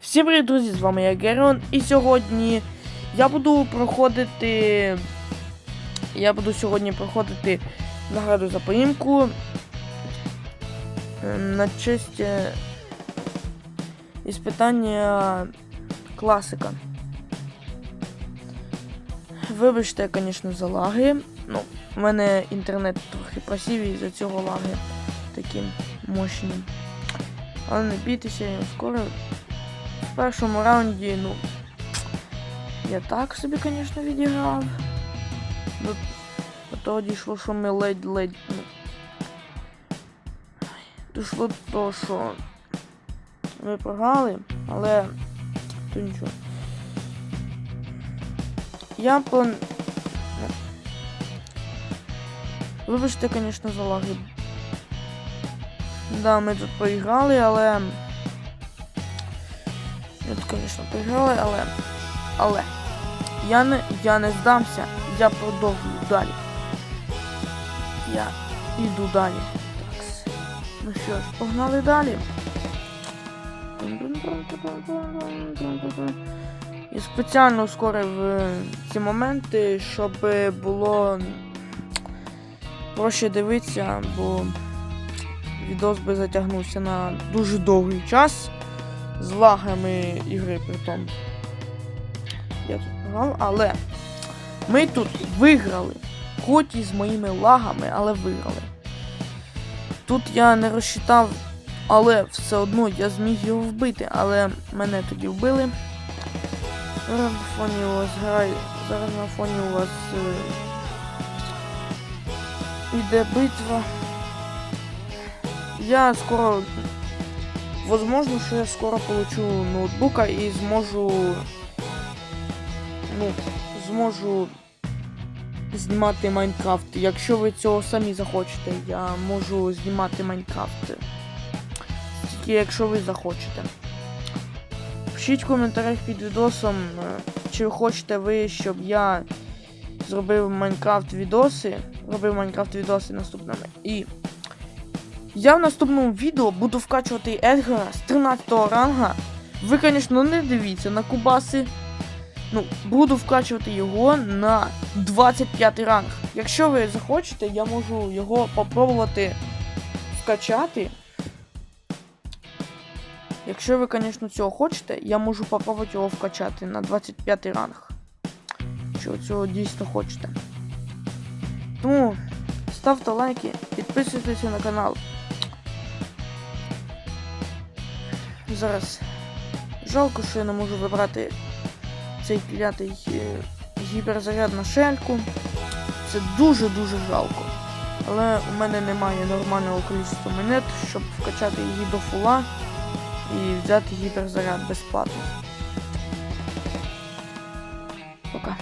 Всім привіт, друзі! З вами я Герон, і сьогодні я буду проходити. Я буду сьогодні проходити награду за поїмку е, на честь е, іспитання класика. Вибачте, звісно, за лаги. Ну, у мене інтернет трохи просів і за цього лаги такі мощні. Але не бійтеся, я скоро в першому раунді, ну. Я так собі, звісно, відіграв. До, до того дійшло, що ми ледь-ледь. Ну, дійшло до того, що ми програли, але то нічого. Я план. Ну, вибачте, звісно, за лаги. Да, ми тут проіграли, але. Тут, звісно, проіграли, але. Але. Я не, я не здамся, я продовжую далі. Я йду далі. Так. Ну що ж, погнали далі. І спеціально ускорив е, ці моменти, щоб було проще дивитися, бо відос би затягнувся на дуже довгий час з лагами ігри притом. Я тут програв, але ми тут виграли. Хоч і з моїми лагами, але виграли. Тут я не розчитав, але все одно я зміг його вбити, але мене тоді вбили. Зараз на фоні у вас грає. Зараз на фоні у вас е, іде битва. Я скоро. Возможно, що я скоро получу ноутбука і зможу. Ну, зможу знімати Майнкрафт. Якщо ви цього самі захочете, я можу знімати Майнкрафт. Тільки якщо ви захочете. Пишіть в коментарях під відосом, е, чи хочете ви, щоб я зробив Майнкрафт відоси. Робив Майнкрафт відоси наступними. І я в наступному відео буду вкачувати Едгара з 13 ранга. Ви, звісно, не дивіться на кубаси. Ну, буду вкачувати його на 25 ранг. Якщо ви захочете, я можу його попробувати вкачати. Якщо ви, звісно, цього хочете, я можу попробувати його вкачати на 25 ранг. Якщо цього дійсно хочете. Тому ставте лайки, підписуйтесь на канал. Зараз жалко, що я не можу вибрати цей клятий е, гіперзаряд на шельку. Це дуже-дуже жалко. Але у мене немає нормального кількості монет, щоб вкачати її до фула і взяти гіперзаряд безплатно. Пока.